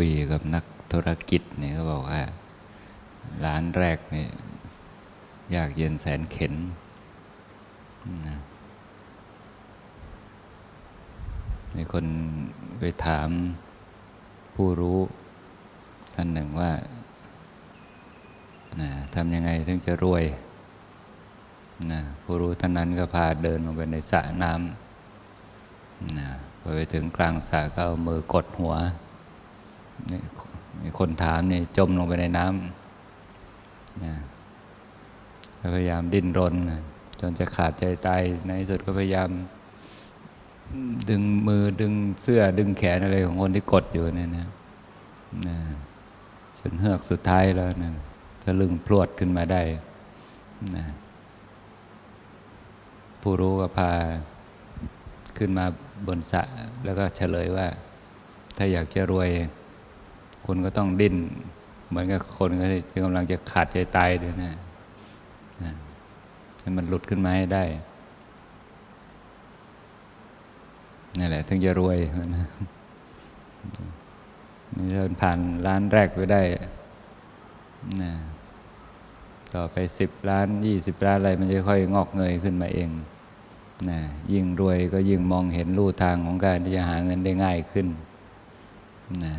คุยกับนักธุรกิจเนี่ยเขาบอกว่าร้านแรกเนี่ยยากเย็นแสนเข็นนะมีคนไปถามผู้รู้ท่านหนึ่งว่านะทำยังไงถึงจะรวยนะผู้รู้ท่านนั้นก็พาเดินลงไปในสระน้ำนะพอไปถึงกลางสระก็เอามือกดหัว มีคนถามนี่จมลงไปในน้ำนะพยายามดิ้นรน จนจะขาดใจตายในที่สุดก็พยายาม ดึงมือดึงเสื้อดึงแขนอะไรของคนที่กดอยู่เนี่ยนะนะจนเฮือกสุดท้ายแล้วนะทะลึงพรวดขึ้นมาได้นะผู้รู้ก็พาขึ้นมาบนสะ แล้วก็เฉลยว่า ถ้าอยากจะรวย คุณก็ต้องดิ้น เหมือนกับคนที่กำลังจะขาดใจตายด้วยนะให้มันหลุดขึ้นมาให้ได้นี่แหละถึงจะรวยนะนี่ถ้าผ่านร้านแรกไปได้นะต่อไปสิบล้านยี่สิบล้านอะไร มันจะค่อยงอกเงยขึ้นมาเองนะยิ่งรวยก็ยิ่งมองเห็นลู่ทางของการที่จะหาเงินได้ง่ายขึ้นนะ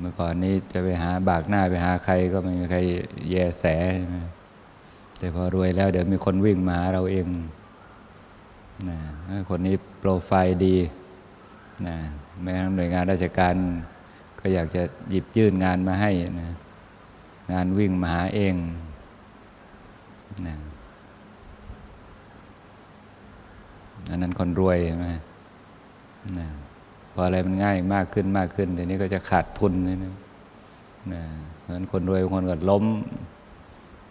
เมื่อก่อนนี้จะไปหาบากหน้าไปหาใครก็ไม่มีใครแยแสใช่ไหมแต่พอรวยแล้วเดี๋ยวมีคนวิ่งมาหาเราเองนะคนนี้โปรไฟล์ดีนะแม้ทั้งหน่วยงานราชการ ก็อยากจะหยิบยื่นงานมาให้นะงานวิ่งมาหาเองนะอันนั้นคนรวยใช่ไหมนะ พออะไรมันง่ายมากขึ้นมากขึ้นทีนี้ก็จะขาดทุนนะนะเพราะฉะนั้นคนรวยบางคนก็ล้ม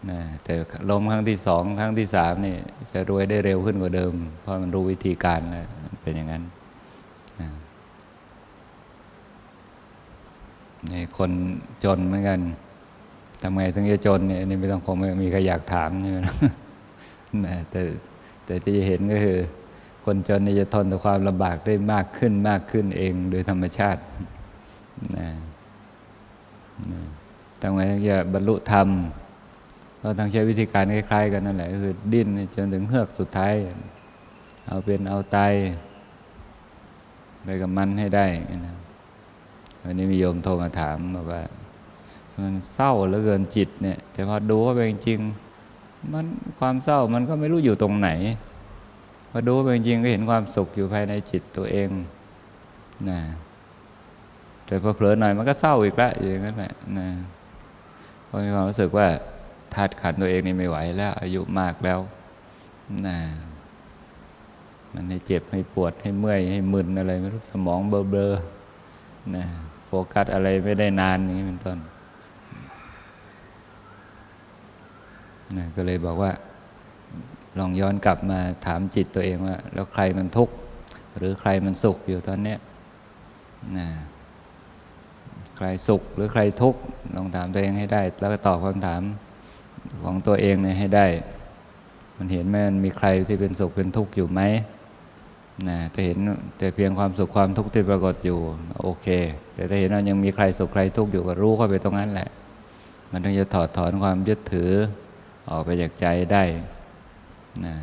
นะแต่ล้มครั้งที่สองครั้งที่สามนี่จะรวยได้เร็วขึ้นกว่าเดิม เพราะมันรู้วิธีการแล้วเป็นอย่างนั้นนะนี่คนจนเหมือนกันทำไงถึงจะจนเนี่ยนี่ไม่ต้องคงไม่มีใครอยากถามใช่ไหมนะแต่แต่ที่จะเห็นก็คือ คนจนนี่จะทนต่อความลำบากได้มากขึ้นมากขึ้นเองโดยธรรมชาตินะนะทำไงถึงจะบรรลุธรรมเราต้องใช้วิธีการคล้าย ๆ กันนั่นแหละก็คือดิ้นจนถึงเฮือกสุดท้าย เอาเป็นเอาตายไปกับมันให้ได้นะวันนี้มีโยมโทรมาถามบอกว่า มันเศร้าเหลือเกินจิตเนี่ย แต่พอดูเข้าไปจริง มันความเศร้ามันก็ไม่รู้อยู่ตรงไหน อดูไปจริงก็เห็นความสุขอยู่ภายในจิตตัวเองนะแต่พอเผลอหน่อยมันก็เศร้าอีกแล้วอย่างนั้นแหละนะเพราะมีความรู้สึกว่าธาตุขันตัวเองนี่ไม่ไหวแล้ว อายุมากแล้วนะมันให้เจ็บให้ปวดให้เมื่อยให้มึนอะไรไม่รู้สมองเบลอๆนะโฟกัสอะไรไม่ได้นานอย่างนี้เป็นต้นนะก็เลยบอกว่า ลองย้อนกลับมาถามจิตตัวเองว่า แล้วใครมันทุกข์หรือใครมันสุขอยู่ตอนนี้นะใครสุขหรือใครทุกข์ลองถามตัวเองให้ได้ แล้วก็ตอบคำถามของตัวเองเนี่ยให้ได้ มันเห็นไหมมันมีใครที่เป็นสุขเป็นทุกข์อยู่ไหมนะแต่เห็นแต่เพียงความสุขความทุกข์ที่ปรากฏอยู่ โอเค แต่ถ้าเห็นว่ายังมีใครสุขใครทุกข์อยู่ก็รู้เข้าไปตรงนั้นแหละ มันถึงจะถอดถอนความยึดถือออกไปจากใจได้ นะ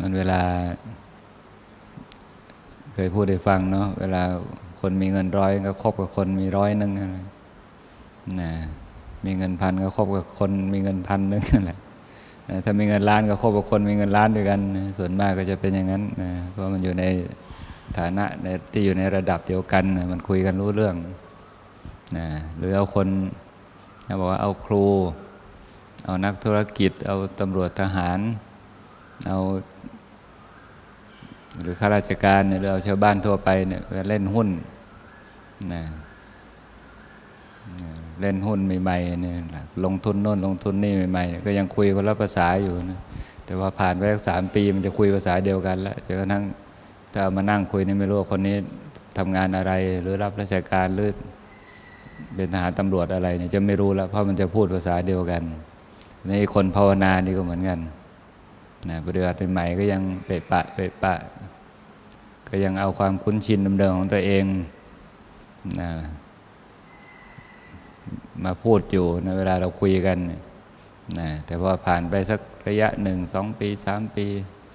มันเวลา เคยพูดให้ฟังเนาะเวลาคนมีเงินร้อยก็คบกับคนมีร้อยหนึงอะไรนะมีเงินพันก็คบกับคนมีเงินพันหนึงอะไรนะถ้ามีเงินล้านก็คบกับคนมีเงินล้านด้วยกันส่วนมากก็จะเป็นอย่างนั้นนะเพราะมันอยู่ในฐานะในที่อยู่ในระดับเดียวกัน มันคุยกันรู้เรื่องนะหรือเอาคนเขาบอกว่าเอาครู เอานักธุรกิจ เอาตำรวจทหาร เอา หรือข้าราชการเนี่ยหรือเอาชาวบ้านทั่วไปเนี่ยไปเล่นหุ้นนะเล่นหุ้นใหม่ๆเนี่ยลงทุนโน่นลงทุนนี่ใหม่ๆก็ยังคุยคนละภาษาอยู่นะแต่ว่าผ่านไปสักสามปีมันจะคุยภาษาเดียวกันแล้วจนกระทั่งถ้ามานั่งคุยนี่ไม่รู้ว่าคนนี้ทำงานอะไร หรือรับราชการหรือเป็นทหารตำรวจอะไรเนี่ยจะไม่รู้แล้วเพราะมันจะพูดภาษาเดียวกัน ในคนภาวนานี่ก็เหมือนกันนะปฏิบัติใหม่ก็ยังเปะปะเปะปะ ก็ยังเอาความคุ้นชินเดิมๆของตัวเองนะมาพูดอยู่ในเวลาเราคุยกันนะแต่พอผ่านไปสักระยะหนึ่งสองปีสามปี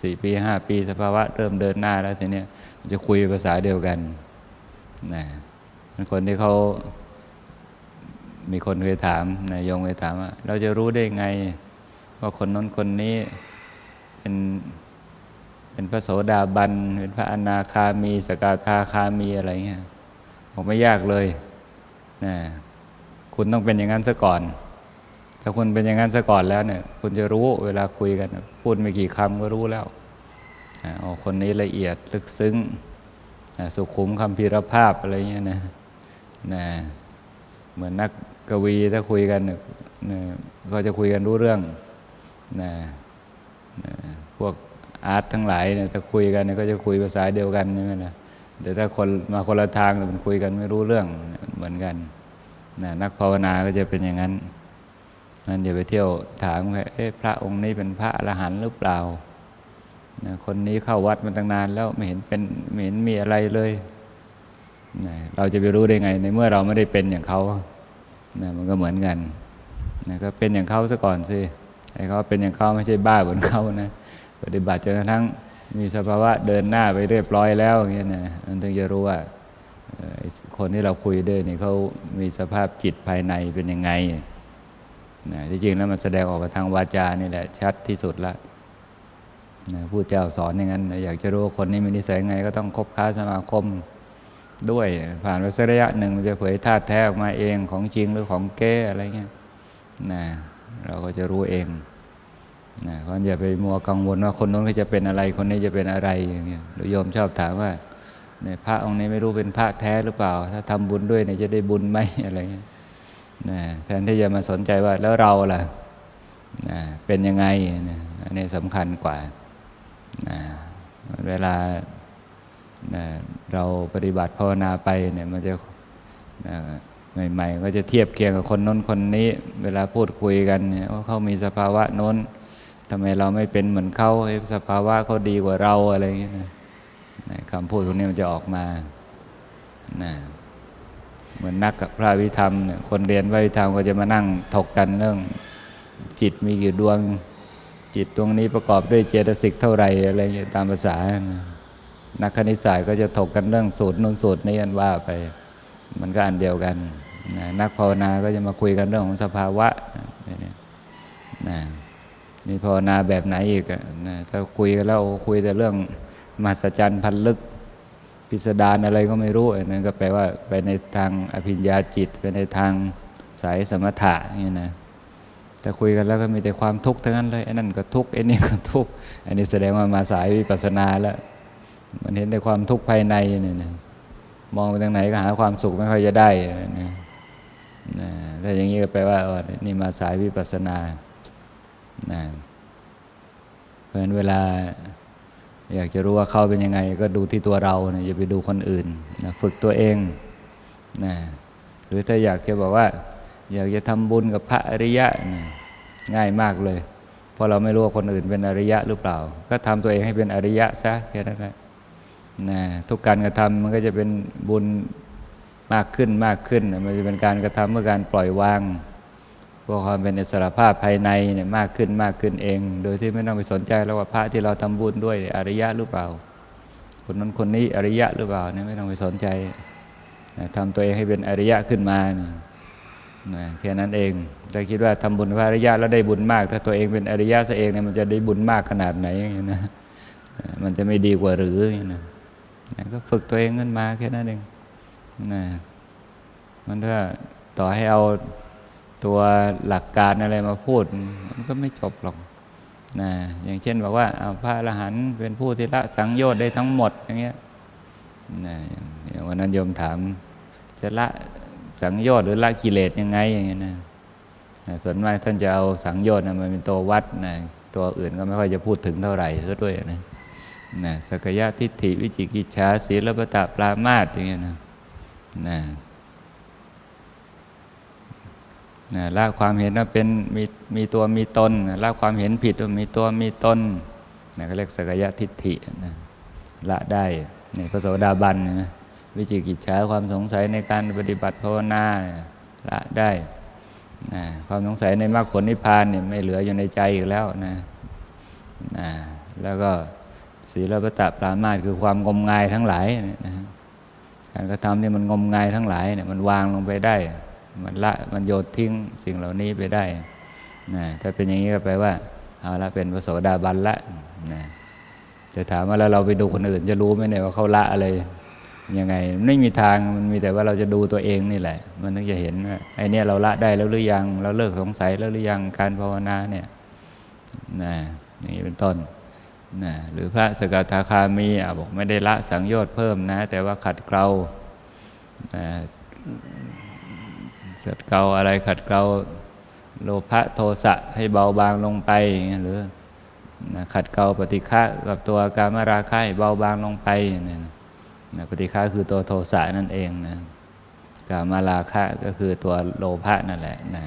สี่ปีห้าปี สภาวะเริ่มเดินหน้าแล้วทีเนี้ยจะคุยภาษาเดียวกันนะเป็นคนที่เขา มีคนเคยถามนายโยมเคยถามว่า เราจะรู้ได้ไง ว่าคนน้นคนนี้เป็นเป็นพระโสดาบัน เป็นพระอนาคามี สกทาคามีอะไรเงี้ยบอกไม่ยากเลยนะคุณต้องเป็นอย่างนั้นซะก่อน ถ้าคุณเป็นอย่างนั้นซะก่อนแล้วเนี่ย คุณจะรู้เวลาคุยกัน พูดไม่กี่คำก็รู้แล้วอ๋อคนนี้ละเอียดลึกซึ้ง สุขุมคำพีรภาพอะไรเงี้ยนะนะ เหมือนนักกวีถ้าคุยกันเนี่ยก็จะคุยกันรู้เรื่องนะพวกอาร์ตทั้งหลายเนี่ยถ้าคุยกันเนี่ยก็จะคุยภาษาเดียวกันใช่ไหมนะแต่ถ้าคนมาคนละทางแต่มันคุยกันไม่รู้เรื่องเหมือนกันนะนักภาวนาก็จะเป็นอย่างนั้นนั่นอย่าไปเที่ยวถามใครเอ๊ะพระองค์นี้เป็นพระอรหันต์หรือเปล่านะคนนี้เข้าวัดมาตั้งนานแล้วไม่เห็นเป็นไม่เห็นมีอะไรเลยนะเราจะไปรู้ได้ไงในเมื่อเราไม่ได้เป็นอย่างเขา นะมันก็เหมือนกันนะก็เป็นอย่างเขาซะก่อนสิไอ้เขาเป็นอย่างเขาไม่ใช่บ้าเหมือนเขานะปฏิบัติจนกระทั่งมีสภาวะเดินหน้าไปเรียบร้อยแล้วอย่างเงี้ยนะมันถึงจะรู้ว่าคนที่เราคุยด้วยนี่เขามีสภาพจิตภายในเป็นยังไงนะที่จริงแล้วมันแสดงออกมาทางวาจานี่แหละชัดที่สุดละนะผู้เจ้าสอนอย่างนั้นนะอยากจะรู้ว่าคนนี้มีนิสัยไง ก็ต้องคบค้าสมาคม ด้วย ผ่านไปสักระยะหนึ่งมันจะเผยธาตุแท้ออกมาเองของจริงหรือของแก้อะไรเงี้ยนะเราก็จะรู้เองนะเพราะอย่าไปมัวกังวลว่าคนนู้นเขาจะเป็นอะไรคนนี้จะเป็นอะไรอย่างเงี้ยหรือโยมชอบถามว่าเนี่ยพระองค์นี้ไม่รู้เป็นพระแท้หรือเปล่า ถ้าทำบุญด้วยเนี่ยจะได้บุญไหมอะไรเงี้ยนะแทนที่จะมาสนใจว่าแล้วเราล่ะนะเป็นยังไงนะอันนี้สำคัญกว่านะเวลา นะเราปฏิบัติภาวนาไปเนี่ยมันจะนะใหม่ ๆ ก็จะเทียบเคียงกับคนน้นคนนี้ เวลาพูดคุยกันเนี่ยว่าเขามีสภาวะน้นทำไมเราไม่เป็นเหมือนเขาสภาวะเขาดีกว่าเราอะไรอย่างเงี้ยนะคำพูดพวกนี้มันจะออกมานะเหมือนนักกับพระวิธรรมเนี่ยคนเรียนพระวิธรรมก็จะมานั่งถกกันเรื่อง จิตมีกี่ดวง จิตดวงนี้ประกอบด้วยเจตสิกเท่าไหร่อะไรเงี้ยตามภาษานะ นักคณิตศาสตร์ก็จะถกกันเรื่องสูตรนู้นสูตรนี้กันว่าไป มันก็อันเดียวกันนะนักภาวนาก็จะมาคุยกันเรื่องของสภาวะนี่นะนี่ภาวนาแบบไหนอีกอะนะถ้าคุยกันแล้วคุยแต่เรื่องมหัศจรรย์พันลึกพิสดารอะไรก็ไม่รู้อันนั้นก็แปลว่าไปในทางอภิญญาจิต ไปในทางสายสมถะอย่างนี้นะแต่คุยกันแล้วก็มีแต่ความทุกข์ทั้งนั้นเลยไอ้นั่นก็ทุกข์ไอ้นี่ก็ทุกข์อันนี้แสดงว่ามาสายวิปัสสนาแล้ว มันเห็นแต่ความทุกข์ภายในเนี่ยนะมองไปทางไหนก็หาความสุขไม่ค่อยจะได้นะนะถ้าอย่างนี้ก็แปลว่านี่มาสายวิปัสสนานะเพราะฉะนั้นเวลาอยากจะรู้ว่าเขาเป็นยังไง ก็ดูที่ตัวเรานะอย่าไปดูคนอื่นนะฝึกตัวเองนะหรือถ้าอยากจะบอกว่า อยากจะทำบุญกับพระอริยะนะง่ายมากเลย เพราะเราไม่รู้ว่าคนอื่นเป็นอริยะหรือเปล่า ก็ทำตัวเองให้เป็นอริยะซะแค่นั้นแหละ นะทุกการกระทำมันก็จะเป็นบุญมากขึ้นมากขึ้น มันจะเป็นการกระทำเพื่อการปล่อยวางพื่อความเป็นอิสระภาพภายในเนี่ยมากขึ้นมากขึ้นเอง โดยที่ไม่ต้องไปสนใจแล้วว่าพระที่เราทำบุญด้วยอริยะหรือเปล่า คนนั้นคนนี้อริยะหรือเปล่าเนี่ยไม่ต้องไปสนใจนะทำตัวเองให้เป็นอริยะขึ้นมานะแค่นั้นเองถ้าคิดว่าทำบุญพระอริยะแล้วได้บุญมาก ถ้าตัวเองเป็นอริยะซะเองเนี่ยมันจะได้บุญมากขนาดไหนอย่างนี้นะมันจะไม่ดีกว่าหรืออย่างนี้นะ นะก็ฝึกตัวเองขึ้นมาแค่นั้นเองนะมันถ้าต่อให้เอาตัวหลักการอะไรมาพูด มันก็ไม่จบหรอกนะอย่างเช่นบอกว่าเอาพระอรหันต์เป็นผู้ที่ละสังโยชน์ได้ทั้งหมดอย่างเงี้ยนะอย่างอย่างวันนั้นโยมถาม จะละสังโยชน์หรือละกิเลสยังไงอย่างเงี้ยนะนะส่วนมากท่านจะเอาสังโยชน์นะมันเป็นตัววัดนะตัวอื่นก็ไม่ค่อยจะพูดถึงเท่าไหร่ซะด้วยนะ นะสกยะทิฏฐิวิจิกิจฉาศีลปตะปรามาสอย่างเงี้ยนะนะนะละความเห็นว่าเป็นมีมีตัวมีตนละความเห็นผิดว่ามีตัวมีตนนะก็เรียกสกยะทิฏฐินะละได้เนี่ยพระโสดาบันนะวิจิกิจฉาความสงสัยในการปฏิบัติภาวนาละได้นะความสงสัยในมรรคผลนิพพานเนี่ยไม่เหลืออยู่ในใจอีกแล้วนะนะแล้วก็ ศีลปตะปรามาสคือความงมงายทั้งหลายนะการกระทำที่มันงมงายทั้งหลายเนี่ยมันวางลงไปได้ มันละมันโยนทิ้งสิ่งเหล่านี้ไปได้นะถ้าเป็นอย่างนี้ก็แปลว่าเอาละเป็นพระโสดาบันละนะจะถามว่าแล้วเราไปดูคนอื่น จะรู้ไหมเนี่ยว่าเขาละอะไรยังไงไม่มีทางมันมีแต่ว่าเราจะดูตัวเองนี่แหละ มันถึงจะเห็นว่าไอเนี่ยเราละได้แล้วหรือยัง เราเลิกสงสัยแล้วหรือยังการภาวนาเนี่ยนะอย่างนี้เป็นต้น นะหรือพระสกทาคามีอบอกไม่ได้ละสังโยชน์เพิ่มนะ แต่ว่าขัดเกลานะขัดเกลาอะไรขัดเกลาโลภะโทสะให้เบาบางลงไปหรือนะขัดเกลาปฏิฆะกับตัวกามราคะให้เบาบางลงไปเนี่ยนะปฏิฆะคือตัวโทสะนั่นเองนะกามาราคะก็คือตัวโลภะนั่นแหละนะ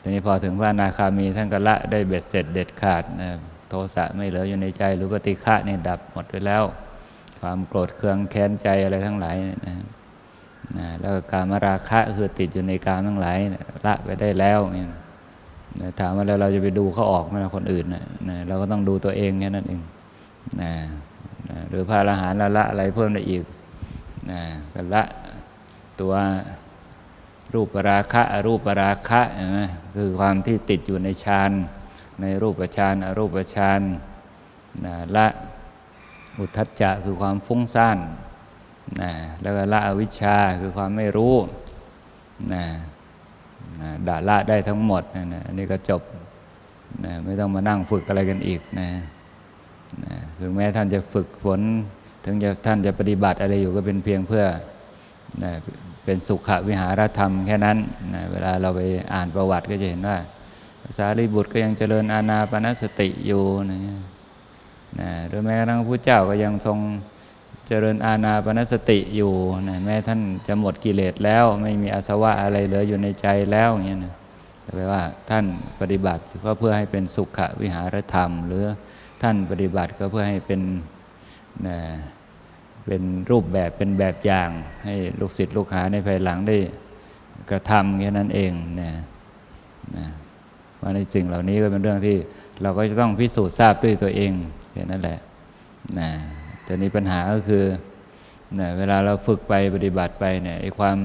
ทีนี้พอถึงพระนาคามีท่านก็ละได้เบ็ดเสร็จเด็ดขาดนะ ทสะไม่เหลืออยู่ในใจ หรือปฏิฆะเนี่ยดับหมดไปแล้ว ความโกรธเคืองแค้นใจอะไรทั้งหลายนะนะแล้วก็การมาราคะคือติดอยู่ในกามทั้งหลายละไปได้แล้วเนี่ยนะถามว่าแล้วเราจะไปดูเขาออกไหมล่ะคนอื่นนะนะเราก็ต้องดูตัวเองแค่นั้นเองนะนะหรือพระอรหันต์ละละอะไรเพิ่มได้อีกนะก็ละตัวรูปราคะรูปราคะนไหมคือความที่ติดอยู่ในฌาน ในรูปฌานอรูปฌานนะละอุทธัจจะคือความฟุ้งซ่านนะแล้วก็ละอวิชชาคือความไม่รู้นะนะด่าละได้ทั้งหมดนะนะอันนี้ก็จบนะไม่ต้องมานั่งฝึกอะไรกันอีกนะนะถึงแม้ท่านจะฝึกฝน ถึงจะท่านจะปฏิบัติอะไรอยู่ก็เป็นเพียงเพื่อนะเป็นสุขวิหารธรรมแค่นั้นนะเวลาเราไปอ่านประวัติก็จะเห็นว่า สารีบุตรก็ยังเจริญอานาปนสติอยู่นะนะหรือแม้กระทั่งพระเจ้าก็ยังทรงเจริญอาณาปนสติอยู่นะแม้ท่านจะหมดกิเลสแล้ว ไม่มีอาสวะอะไรเหลืออยู่ในใจแล้วอย่างเงี้ยนะแต่แปลว่าท่านปฏิบัติก็เพื่อให้เป็นสุขวิหารธรรม หรือท่านปฏิบัติก็เพื่อให้เป็นนะเป็นรูปแบบเป็นแบบอย่าง ให้ลูกศิษย์ลูกหาในภายหลังได้กระทำแค่นั้นเองนะนะ ว่าในสิ่งเหล่านี้ก็เป็นเรื่องที่เราก็จะต้องพิสูจน์ทราบด้วยตัวเองแค่นั้นแหละนะแต่นี้ปัญหาก็คือนะเวลาเราฝึกไปปฏิบัติไปเนี่ยไอ้ความ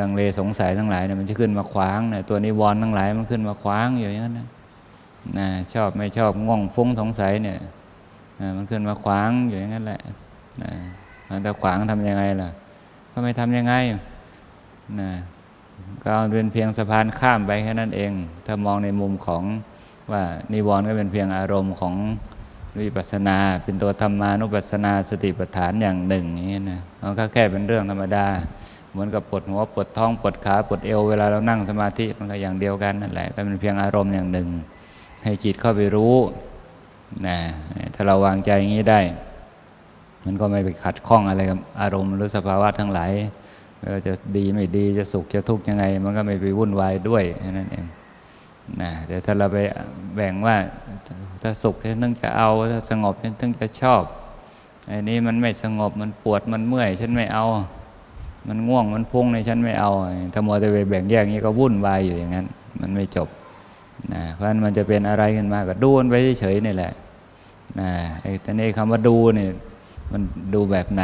ลังเลสงสัยทั้งหลายเนี่ยมันจะขึ้นมาขวางเนี่ยตัวนิวรณ์ทั้งหลายมันขึ้นมาขวางอยู่อย่างนั้นนะนะชอบไม่ชอบง่วงฟุ้งสงสัยเนี่ยนะมันขึ้นมาขวางอยู่อย่างนั้นแหละนะมันจะขวางทำยังไงล่ะ ก็ไม่ทำยังไงนะ ก็เป็นเพียงสะพานข้ามไปแค่นั้นเอง ถ้ามองในมุมของว่านิวรณ์ก็เป็นเพียงอารมณ์ของวิปัสสนา เป็นตัวธรรมานุปัสสนาสติปัฏฐานอย่างหนึ่งอย่างนี้นะมันก็แค่เป็นเรื่องธรรมดา เหมือนกับปวดหัวปวดท้องปวดขาปวดเอวเวลาเรานั่งสมาธิมันก็อย่างเดียวกันนั่นแหละก็เป็นเพียงอารมณ์อย่างหนึ่ง ให้จิตเข้าไปรู้นะถ้าเราวางใจอย่างนี้ได้ มันก็ไม่ไปขัดข้องอะไรกับอารมณ์หรือสภาวะทั้งหลาย จะดีไม่ดีจะสุขจะทุกข์ยังไง มันก็ไม่ไปวุ่นวายด้วยนั่นเองนะแต่ถ้าเราไปแบ่งว่าถ้าสุขฉันต้องจะเอา ถ้าสงบฉันต้องจะชอบไอ้นี้มันไม่สงบมันปวดมันเมื่อย ฉันไม่เอา มันง่วงมันพุ่งในฉันไม่เอาถ้ามัวแต่ไปแบ่งแยกนี้ก็วุ่นวายอยู่อย่างนั้น มันไม่จบนะเพราะนั้นมันจะเป็นอะไรขึ้นมาก็ดูนไปเฉยๆนี่แหละนะไอ้แต่นี่คำว่าดูเนี่ยมันดูแบบไหน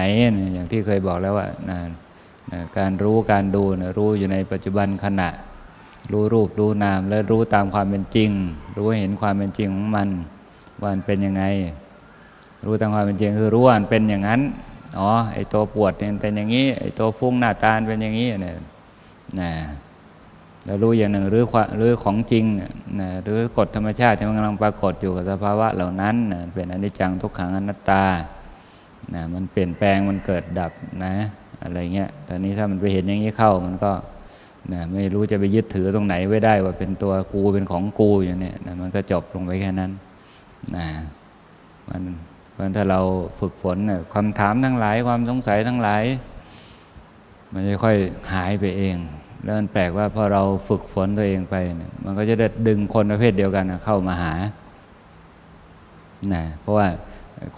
อย่างที่เคยบอกแล้วว่านะ นะการรู้การดูนะรู้อยู่ในปัจจุบันขณะ รู้รูปรู้นามและรู้ตามความเป็นจริง รู้เห็นความเป็นจริงของมันว่ามันเป็นยังไง รู้ตามความเป็นจริงคือรู้ว่ามันเป็นอย่างนั้นอ๋อไอตัวปวดเนี่ยเป็นอย่างนี้ไอตัวฟุ้งหน้าตาเป็นอย่างนี้เนี่ยนะแล้วรู้อย่างหนึ่งหรือหรือของจริงนะหรือกฎธรรมชาติที่มันกำลังปรากฏอยู่กับสภาวะเหล่านั้นนะเป็นอนิจจังทุกขังอนัตตานะมันเปลี่ยนแปลงมันเกิดดับนะ อะไรเงี้ยตอนนี้ถ้ามันไปเห็นอย่างนี้เข้ามันก็นะไม่รู้จะไปยึดถือตรงไหนไว้ได้ว่าเป็นตัวกูเป็นของกูอยู่เนี่ยนะมันก็จบลงไปแค่นั้นนะมันเพราะถ้าเราฝึกฝนนี่ยคำถามทั้งหลาย ความสงสัยทั้งหลาย มันจะค่อยหายไปเอง แล้วมันแปลกว่าพอเราฝึกฝนตัวเองไปนี่ยมันก็จะได้ดึงคนประเภทเดียวกันเข้ามาหานะเพราะว่า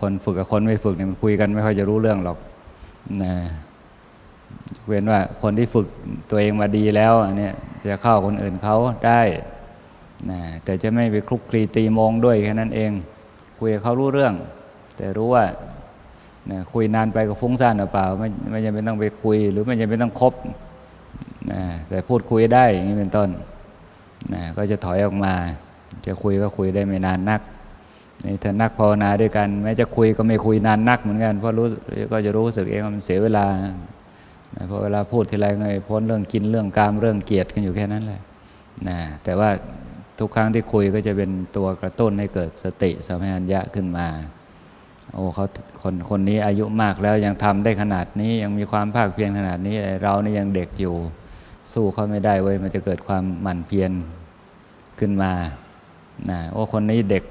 คนฝึกกับคนไม่ฝึกเนี่ยมันคุยกันไม่ค่อยจะรู้เรื่องหรอกนะ เว้นว่าคนที่ฝึกตัวเองมาดีแล้วอันเนี้ยจะเข้าคนอื่นเขาได้นะแต่จะไม่ไปคลุกคลีตีโมงด้วยแค่นั้นเอง คุยเขารู้เรื่อง แต่รู้ว่านะคุยนานไปก็ฟุ้งซ่านหรือเปล่าไม่ไม่จำเป็นต้องไปคุย หรือไม่จำเป็นต้องคบนะแต่พูดคุยได้อย่างนี้เป็นต้นนะก็จะถอยออกมา จะคุยก็คุยได้ไม่นานนักนี่ถ้านักภาวนาด้วยกัน แม้จะคุยก็ไม่คุยนานนักเหมือนกันเพราะรู้ก็จะรู้สึกเองว่ามันเสียเวลา นะเพราะเวลาพูดทีไรก็ไม่พ้นเรื่องกินเรื่องกามเรื่องเกียรติกันอยู่แค่นั้นแหละนะแต่ว่าทุกครั้งที่คุยก็จะเป็นตัวกระตุ้นให้เกิดสติสัมปชัญญะขึ้นมา โอ้เขาคนคนนี้อายุมากแล้วยังทำได้ขนาดนี้ยังมีความภาคเพียรขนาดนี้เรานี่ยังเด็กอยู่ สู้เขาไม่ได้เว้ยมันจะเกิดความหมั่นเพียรขึ้นมานะโอ้คนนี้เด็ก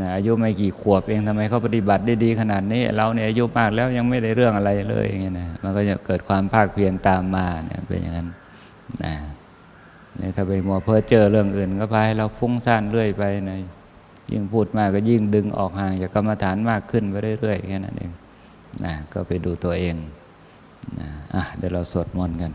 นะอายุไม่กี่ขวบเองทำไมเขาปฏิบัติได้ดีขนาดนี้ เราเนี่ยอายุมากแล้วยังไม่ได้เรื่องอะไรเลยอย่างเงี้ยนะมันก็จะเกิดความภาคเพียรตามมาเนี่ยเป็นอย่างนั้นนะเนี่ยถ้าไปมัวเพ้อเจอเรื่องอื่น ก็พาให้เราฟุ้งซ่านเรื่อยไปนะยิ่งพูดมากก็ยิ่งดึงออกห่างจากกรรมฐานมากขึ้นไปเรื่อยๆแค่นั้นเองนะก็ไปดูตัวเองนะอะเดี๋ยวเราสวดมนต์กัน